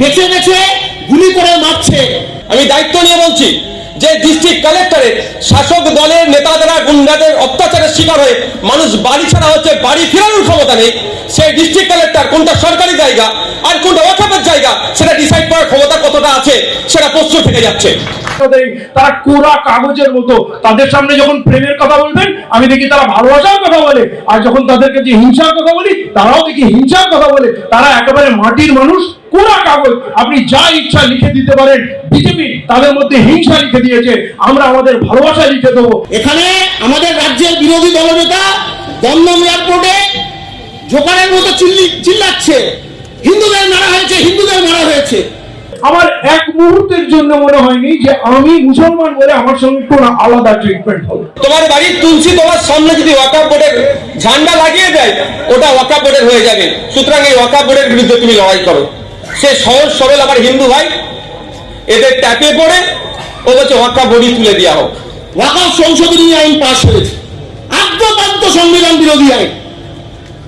বেছে বেছে গুলি করে মারছে। আমি দায়িত্ব নিয়ে বলছি যে ডিস্ট্রিক্ট কালেক্টরের শাসক দলের নেতাদের গুন্ডাদের অত্যাচারের শিকার হয়ে মানুষ বাড়ি ছাড়া হচ্ছে, বাড়ি ফেরানোর ক্ষমতা নেই। সেই ডিস্ট্রিক্ট কালেক্টর কোনটা সরকারি জায়গা আর কোনটা ওয়াকাপের জায়গা, সেটা ডিসাইড করার ক্ষমতা কতটা আছে, সেটা প্রশ্ন থেকে যাচ্ছে। তারা কোরা কাগজের মতো, তাদের সামনে যখন প্রেমের কথা বলবেন, আমি দেখি তারা ভালোবাসার কথা বলে। আর যখন তাদেরকে যে হিংসার কথা বলি, তারাও দেখি হিংসার কথা বলে। তারা একেবারে মাটির মানুষ। কোরা কাগজ আপনি যা ইচ্ছা লিখে দিতে পারেন। বিজেপি তাদের মধ্যে হিংসা লিখে দিয়েছে। আমরা আমাদের ভালোবাসা লিখে দেবো। এখানে আমাদের রাজ্যের বিরোধী দলনেতা দমদম এয়ারপোর্টে জোকারের মতো চিল্লি চিল্লাচ্ছে। হিন্দুদের মারা হয়েছে হিন্দুদের মারা হয়েছে। আমার এক মুহূর্তের জন্য মনে হয়নি যে আমি মুসলমান বলে আমার সঙ্গে কোনো আলাদা ট্রিটমেন্ট হবে। তোমার বাড়ির তুলসী তোমার সামনে যদি ওয়াকাপ বোর্ডের ঝান্ডা লাগিয়ে দেয় ওটা ওয়াকাপ বোর্ডের হয়ে যাবে। সুতরাং এই ওয়াকাপ বোর্ডের বিরুদ্ধে তুমি লড়াই করো। সে সহজ সরল আমার হিন্দু ভাই। এদের ট্যাপে পড়ে ও বলছে ওয়াকা বোর্ডই তুলে দেওয়া হোক। ওয়াকফ সংশোধনী আইন পাশ হয়েছে আদ্যপান্ত সংবিধান বিরোধী আইন।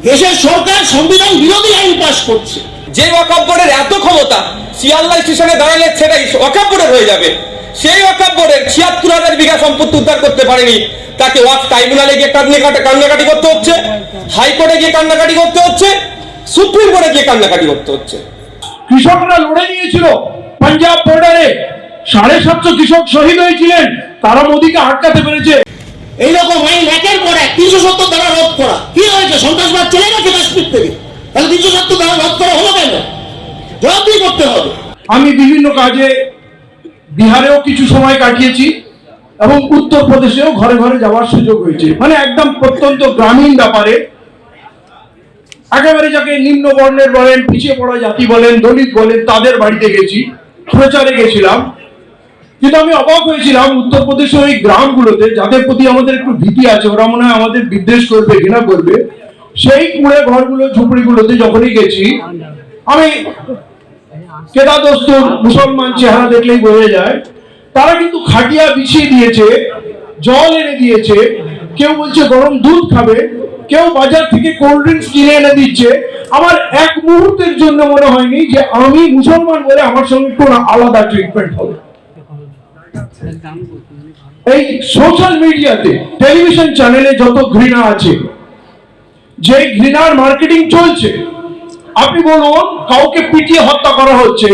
দেশের সরকার সংবিধান বিরোধী আইন পাশ করছে। যে ওয়াকাপ বোর্ডের এত ক্ষমতা শিয়ালদা স্টেশনে দাঁড়ালে সেটাই ওয়াকাপ বোর্ডের হয়ে যাবে। সেই ওয়াকাপ বোর্ডের ছিয়াত্তর হাজার বিঘা সম্পত্তি উদ্ধার করতে পারেনি। তাকে ওয়াক ট্রাইব্যুনালে গিয়ে কান্নাকাটি কান্নাকাটি করতে হচ্ছে। হাইকোর্টে গিয়ে কান্নাকাটি করতে হচ্ছে। সুপ্রিম কোর্টে গিয়ে কান্নাকাটি করতে হচ্ছে। কৃষকরা লড়ে নিয়েছিল। পাঞ্জাব বর্ডারে সাড়ে সাতশো কৃষক শহীদ হয়েছিলেন। তারা মোদীকে আটকাতে পেরেছে। এইরকম আইন একের পর এক তিনশো সত্তর দ্বারা রোধ করা। কি হয়েছে? সন্ত্রাসবাদ চলে গেছে কাশ্মীর থেকে। তাহলে তিনশো সত্তর দ্বারা রোধ করা হলো কেন? জবাবদি করতে হবে। আমি বিভিন্ন কাজে বিহারেও কিছু সময় কাটিয়েছি এবং উত্তরপ্রদেশেও ঘরে ঘরে যাওয়ার সুযোগ হয়েছে। মানে একদম প্রত্যন্ত গ্রামীণ ব্যাপারে একেবারে যাকে নিম্ন বর্ণের বলেন, পিছিয়ে পড়া জাতি বলেন, দলিত বলেন, তাদের বাড়িতে গেছি, প্রচারে গেছিলাম। কিন্তু আমি অবাক হয়েছিলাম উত্তরপ্রদেশের ওই গ্রামগুলোতে, যাদের প্রতি আমাদের একটু ভীতি আছে, ওরা মনে হয় আমাদের বিদ্বেষ করবে, ঘৃণা করবে। সেই কুড়ে ঘরগুলো, ঝুপড়িগুলোতে যখনই গেছি, আমি কেদাদস্তুর মুসলমান চেহারা দেখলেই বোঝা যায়, তারা কিন্তু খাটিয়া বিছিয়ে দিয়েছে, জল এনে দিয়েছে, কেউ বলছে গরম দুধ খাবে কেউ বাজার থেকে কোল্ড ড্রিঙ্কস কিনে এনে দিচ্ছে। আমার এক মুহূর্তের জন্য মনে হয়নি যে আমি মুসলমান বলে আমার সঙ্গে কোনো আলাদা ট্রিটমেন্ট হবে। এই সোশ্যাল মিডিয়াতে টেলিভিশন চ্যানেলে যত ঘৃণা আছে, যে ঘৃণার মার্কেটিং চলছে, আপনি বলুন, কাউকে পিটিয়ে হত্যা করা হচ্ছে,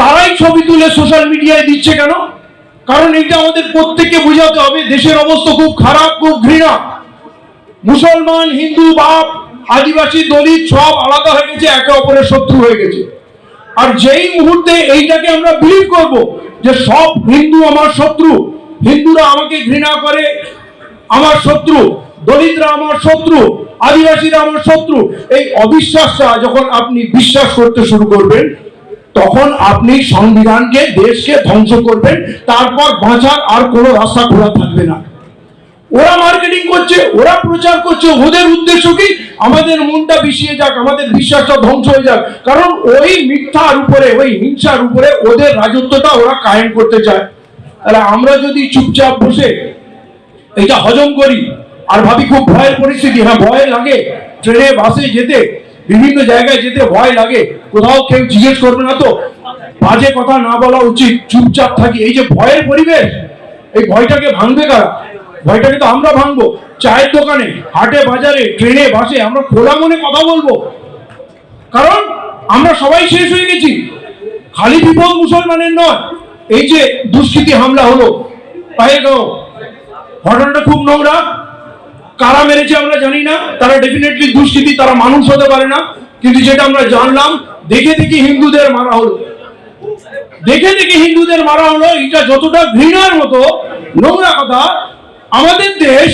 তারাই ছবি তুলে সোশ্যাল মিডিয়ায় দিচ্ছে কেন? কারণ এটা আমাদের প্রত্যেককে বোঝাতে হবে, দেশের অবস্থা খুব খারাপ, খুব ঘৃণা। মুসলমান, হিন্দু, বাপ, আদিবাসী, দলিত সব আলাদা হয়ে গেছে, একে অপরের শত্রু হয়ে গেছে। আর যেই মুহূর্তে এইটাকে আমরা বিলিভ করব যে সব হিন্দু আমার শত্রু, হিন্দুরা আমাকে ঘৃণা করে, আমার শত্রু, দলিতরা আমার শত্রু, আদিবাসীরা আমার শত্রু, এই অবিশ্বাসটা যখন আপনি বিশ্বাস করতে শুরু করবেন, তখন আপনি সংবিধানকে, দেশকে ধ্বংস করবেন, তারপর বাঁচার আর কোনো রাস্তা খোলা থাকবে না। ওরা মার্কেটিং করছে, ওরা প্রচার করছে। ওদের উদ্দেশ্য কি? আমাদের মনটা বিষিয়ে যাক, আমাদের বিশ্বাসটা ধ্বংস হয়ে যাক। কারণ ওই মিথ্যার উপরে, ওই হিংসার উপরে ওদের রাজত্বটা ওরা কায়েম করতে চায়। তাহলে আমরা যদি চুপচাপ বসে এটা হজম করি, আর ভাবি খুব ভয়ের পরিস্থিতি হ্যাঁ ভয় লাগে। ট্রেনে, বাসে যেতে, বিভিন্ন জায়গায় যেতে ভয় লাগে। কোথাও কেউ জিজ্ঞেস করবে না তো। বাজে কথা না বলা উচিত, চুপচাপ থাকি। এই যে ভয়ের পরিবেশ, এই ভয়টাকে ভাঙবে কারা? ভয়টাকে তো আমরা ভাঙবো। চায়ের দোকানে, হাটে, বাজারে, ট্রেনে, বাসে আমরা খোলা মনে কথা বলব। কারণ আমরা সবাই শেষ হয়ে গেছি। খালি বিপদ মুসলমানের নয়, এই যে দুষ্কৃতি হামলা হলো পাহেগাঁও ঘটনাটা খুব নোংরা। কারা মেরেছে আমরা জানি না, তারা ডেফিনেটলি দুষ্কৃতি, তারা মানুষ হতে পারে না। কিন্তু যেটা আমরা জানলাম, দেখে দেখে হিন্দুদের মারা হলো। দেখে দেখে হিন্দুদের মারা হলো, এটা যতটা ঘৃণার মতো, নোংরা কথা আমাদের দেশ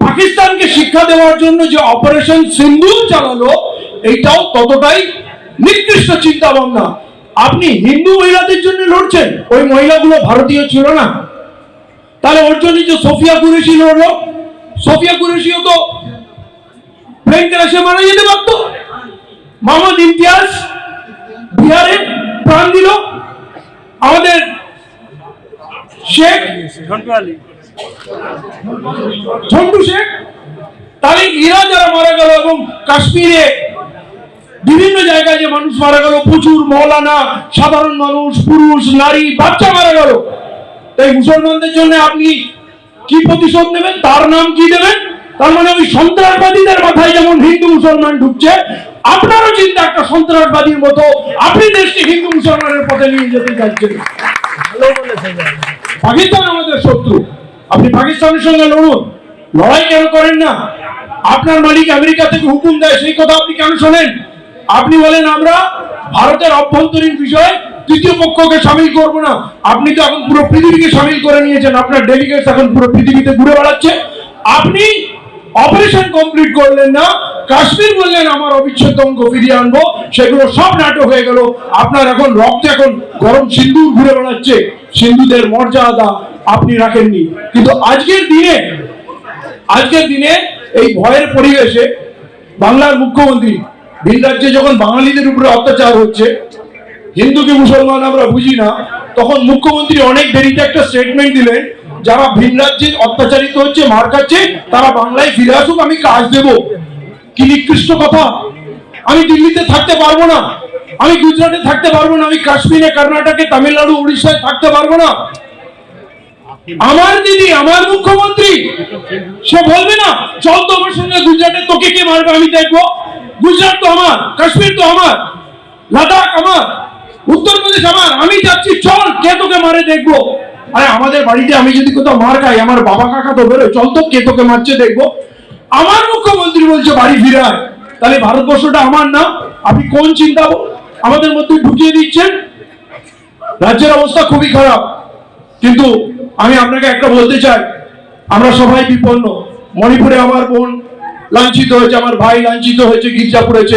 পাকিস্তানকে শিক্ষা দেওয়ার জন্য যে অপারেশন সিন্ধু চালালো, এইটাও ততটাই নিকৃষ্ট চিন্তা ভাবনা আপনি হিন্দু মহিলাদের জন্য লড়ছেন, ওই মহিলাগুলো ভারতীয় ছিল না। তাহলে ওর জন্য যে সোফিয়া কুরেশি লড়লো, সোফিয়া কুরেশিও তো প্লেন ক্রাশে মারা যেতে পারতো। মোহাম্মদ ইমতিয়াজ বিহারে প্রাণ দিল। আমাদের কাশ্মীরে বিভিন্ন জায়গায় মানুষ মারা গেল, প্রচুর মৌলানা, সাধারণ মানুষ, পুরুষ, নারী, বাচ্চা মারা গেল। তাই মুসলমানদের জন্য আপনি কি প্রতিশোধ নেবেন? তার নাম কি দেবেন? তার মানে ওই সন্ত্রাসবাদীদের মাথায় যেমন হিন্দু মুসলমান ঢুকছে, আপনারও চিন্তা একটা সন্ত্রাসবাদীর মতো। আপনি দেশকে হিন্দু মুসলমানের পথে নিয়ে যেতে চাচ্ছেন পাকিস্তান আমাদের শত্রু। আপনি পাকিস্তানের সঙ্গে লড়ুন। লড়াই কেন করেন না? আপনার মালিক আমেরিকা থেকে হুকুম দেয়, সেই কথা আপনি কেন শোনেন? আপনি বলেন, আমরা ভারতের অভ্যন্তরীণ বিষয়ে তৃতীয় পক্ষকে সামিল করব না। আপনি তো এখন পুরো পৃথিবীকে সামিল করে নিয়েছেন। আপনার ডেলিগেটস এখন পুরো পৃথিবীতে ঘুরে বেড়াচ্ছে। আপনি অপারেশন কমপ্লিট করলেন না। কাশ্মীর বললেন, আমার অবিচ্ছেদ্য অঙ্গ ফিরিয়ে আনব। সেগুলো সব নাটক হয়ে গেল। আপনার এখন রক্ত এখন গরম সিন্দুর ঘুরে বেড়াচ্ছে। সিন্ধুদের মর্যাদা আপনি রাখেননি। কিন্তু আজকের দিনে আজকের দিনে এই ভয়ের পরিবেশে বাংলার মুখ্যমন্ত্রী, ভিন রাজ্যে যখন বাঙালিদের উপরে অত্যাচার হচ্ছে হিন্দু কি মুসলমান আমরা বুঝি না, তখন মুখ্যমন্ত্রী অনেক দেরিতে একটা স্টেটমেন্ট দিলেন, যারা ভিন রাজ্যে অত্যাচারিত হচ্ছে, মার খাচ্ছে, তারা বাংলায় ফিরে আসুক, আমি কাজ দেব। কি নিকৃষ্ট কথা? আমি দিল্লিতে থাকতে পারব না। আমি গুজরাটে থাকতে পারব না। আমি কাশ্মীরে, কর্ণাটকে, তামিলনাড়ু, উড়িষ্যায় থাকতে পারব না। আমার দিদি, আমার মুখ্যমন্ত্রী, সে বলবে না, চল তো গুজরাটে, তোকে কে মারবে? আমি দেখব। গুজরাট তো আমার, কাশ্মীর তো আমার, লাদাখ আমার উত্তরপ্রদেশ আমার। আমি যাচ্ছি, চল, কে তোকে মারে দেখব। আরে, আমাদের বাড়িতে আমি যদি কোথাও মার খাই, আমার বাবা কাকা তো বেরোয়, চল তো কে তোকে মারছে দেখব। আমার মুখ্যমন্ত্রী বলছে বাড়ি ফিরে আয় তাহলে ভারতবর্ষটা আমার না? আপনি কোন চিন্তা আমাদের মধ্যে ঢুকিয়ে দিচ্ছেন? রাজ্যের অবস্থা খুবই খারাপ। কিন্তু আমি আপনাকে একটা বলতে চাই। আমরা সবাই বিপন্ন। মণিপুরে আমার বোন লাঞ্ছিত হয়েছে, আমার ভাই লাঞ্ছিত হয়েছে গির্জা পড়েছে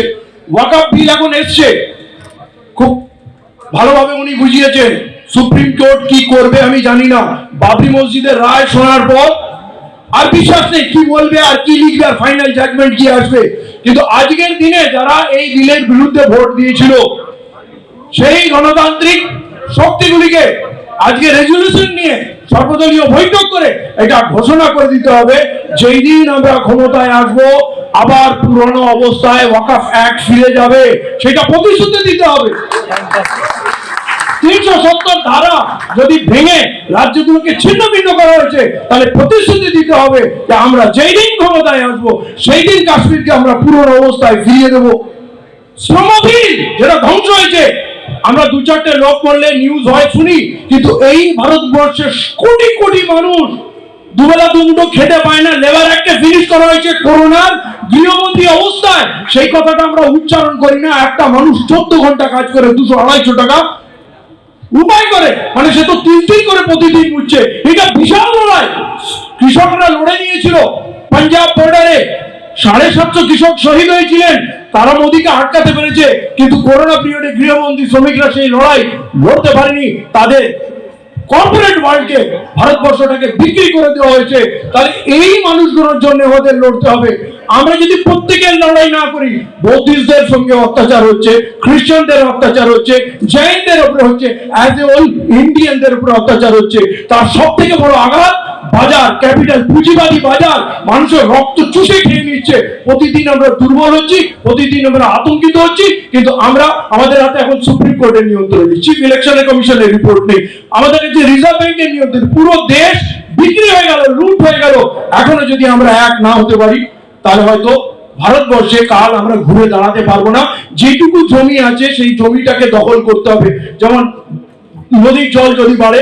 ওয়াকাপ বিল এখন এসছে। খুব ভালোভাবে উনি বুঝিয়েছেন, সুপ্রিম কোর্ট কি করবে আমি জানি না। বাবরি মসজিদের রায় শোনার পর আর বিশ্বাস নেই কি বলবে আর কি লিখবে আর ফাইনাল জাজমেন্ট কি আসবে। কিন্তু আজকের দিনে যারা এই বিলের বিরুদ্ধে ভোট দিয়েছিল, সেই গণতান্ত্রিক শক্তিগুলিকে আজকে রেজলিউশন নিয়ে সর্বদলীয় বৈঠক করে এটা ঘোষণা করে দিতে হবে। যেই দিন আমরা ক্ষমতায় আসব, আবার পুরনো অবস্থায় ওয়াকাফ অ্যাক্ট ফিরে যাবে, সেটা প্রতিশ্রুতি দিতে হবে। তিনশো সত্তর ধারা যদি ভেঙে রাজ্যগুলোকে ছিন্ন ভিন্ন করা হয়েছে, তাহলে প্রতিশ্রুতি দিতে হবে যে আমরা যেই দিন ক্ষমতায় আসব সেই দিন কাশ্মীরকে আমরা পুরনো অবস্থায় ফিরিয়ে দেবো। শ্রমবিল যেটা ধ্বংস হয়েছে, আমরা দু চারটে লোক বললে নিউজ হয়, শুনি, কিন্তু এই ভারতবর্ষের কোটি কোটি মানুষ দুবেলা দুমুটো খেতে পায় না, লেবার একটা ফিনিশ করা হয়েছে করোনার গৃহবন্দী অবস্থায়। সেই কথাটা আমরা উচ্চারণ করি না, একটা মানুষ চোদ্দ ঘণ্টা কাজ করে দুশো আড়াইশো টাকা উপায় করে। মানে সে তো তিন তিন করে প্রতিদিন উঠছে। এটা বিশাল লড়াই। কৃষকরা লড়ে নিয়েছিল পাঞ্জাব বর্ডারে সাড়ে সাতশো কৃষক শহীদ হয়েছিলেন। তারা মোদীকে আটকাতে পেরেছে। কিন্তু করোনা পিরিয়ডে গৃহবন্দী শ্রমিকরা সেই লড়াই লড়তে পারেনি। তাদের কর্পোরেট ওয়ার্ল্ডকে ভারতবর্ষটাকে বিক্রি করে দেওয়া হয়েছে। তাহলে এই মানুষগুলোর জন্য ওদের লড়তে হবে। আমরা যদি প্রত্যেকের লড়াই না করি, বৌদ্ধিস্টদের সঙ্গে অত্যাচার হচ্ছে, খ্রিস্টানদের অত্যাচার হচ্ছে, জৈনদের উপরে হচ্ছে অ্যাজ এ ওল ইন্ডিয়ানদের উপরে অত্যাচার হচ্ছে। তার সব থেকে বড় আঘাত বাজার, ক্যাপিটাল, পুঁজিবাদী বাজার, মানুষের রক্ত চুষে খেয়ে নিচ্ছে। প্রতিদিন আমরা দুর্বল হচ্ছি, প্রতিদিন আমরা আতঙ্কিত হচ্ছি, কিন্তু আমরা আমাদের হাতে এখন সুপ্রিম কোর্টের নিয়ন্ত্রণ নেই চিফ ইলেকশনের কমিশনের রিপোর্ট নেই। আমাদের কাছে রিজার্ভ ব্যাংকের নিয়ন্ত্রণ, পুরো দেশ বিক্রি হয়ে গেল, লুট হয়ে গেল। এখনও যদি আমরা এক না হতে পারি, তাহলে হয়তো ভারতবর্ষে কাল আমরা ঘুরে দাঁড়াতে পারব না। যেটুকু জমি আছে, সেই জমিটাকে দখল করতে হবে। যেমন নদীর জল যদি বাড়ে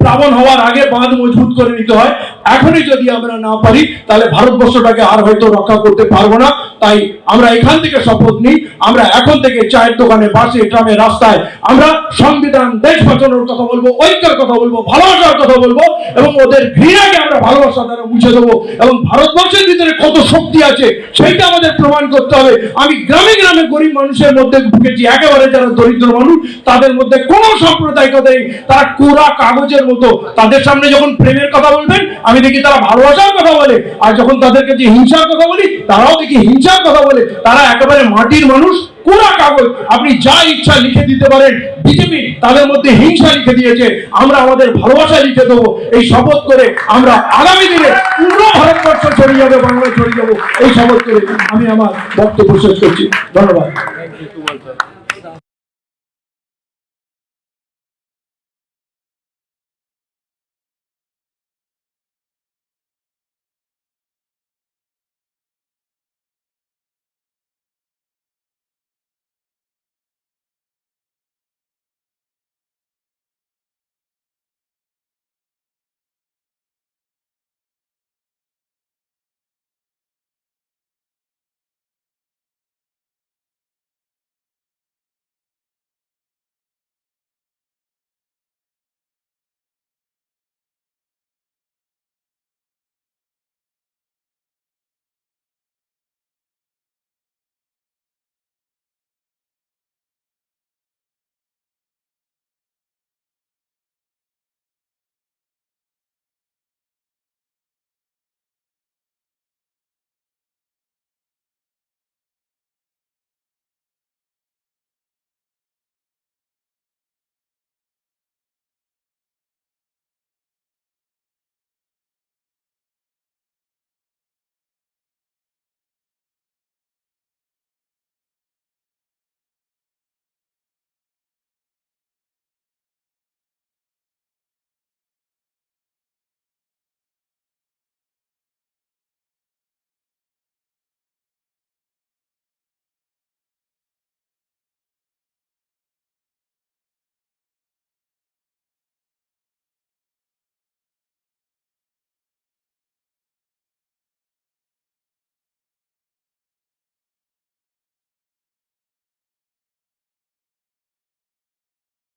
প্লাবন হওয়ার আগে বাঁধ মজবুত করে নিতে হয়। এখনই যদি আমরা না পারি, তাহলে ভারতবর্ষটাকে আর হয়তো রক্ষা করতে পারব না। তাই আমরা এখান থেকে শপথ নিই। আমরা এখন থেকে চায়ের দোকানে, বাসে, ট্রামে, রাস্তায় আমরা সংবিধান, দেশ বাঁচানোর কথা বলব, ঐক্যের কথা বলব, ভালোবাসার কথা বলব এবং ওদের ঘৃণাকে আমরা ভালোবাসা দ্বারা মুছে দেবো এবং ভারতবর্ষের ভিতরে কত শক্তি আছে সেইটা আমাদের প্রমাণ করতে হবে। আমি গ্রামে গ্রামে গরিব মানুষের মধ্যে ঢুকেছি একেবারে যারা দরিদ্র মানুষ, তাদের মধ্যে কোনো সাম্প্রদায়িকতা নেই। তারা কোরা কাগজের মতো তাদের সামনে যখন প্রেমের কথা বলবেন আমি দেখি তারা ভালোবাসার কথা বলে। আর যখন তাদেরকে যে হিংসার কথা বলি, তারাও দেখি হিংসার কথা বলে। তারা একেবারে মাটির মানুষ পুরা কাগজ। আপনি যা ইচ্ছা লিখে দিতে পারেন। বিজেপি তাদের মধ্যে হিংসা লিখে দিয়েছে। আমরা আমাদের ভালোবাসা লিখে দেবো। এই শপথ করে আমরা আগামী দিনে পুরো ভারতবর্ষ ছড়িয়ে যাবে, বাংলায় ছড়িয়ে যাব। এই শপথ করে আমি আমার বক্তব্য শেষ করছি। ধন্যবাদ।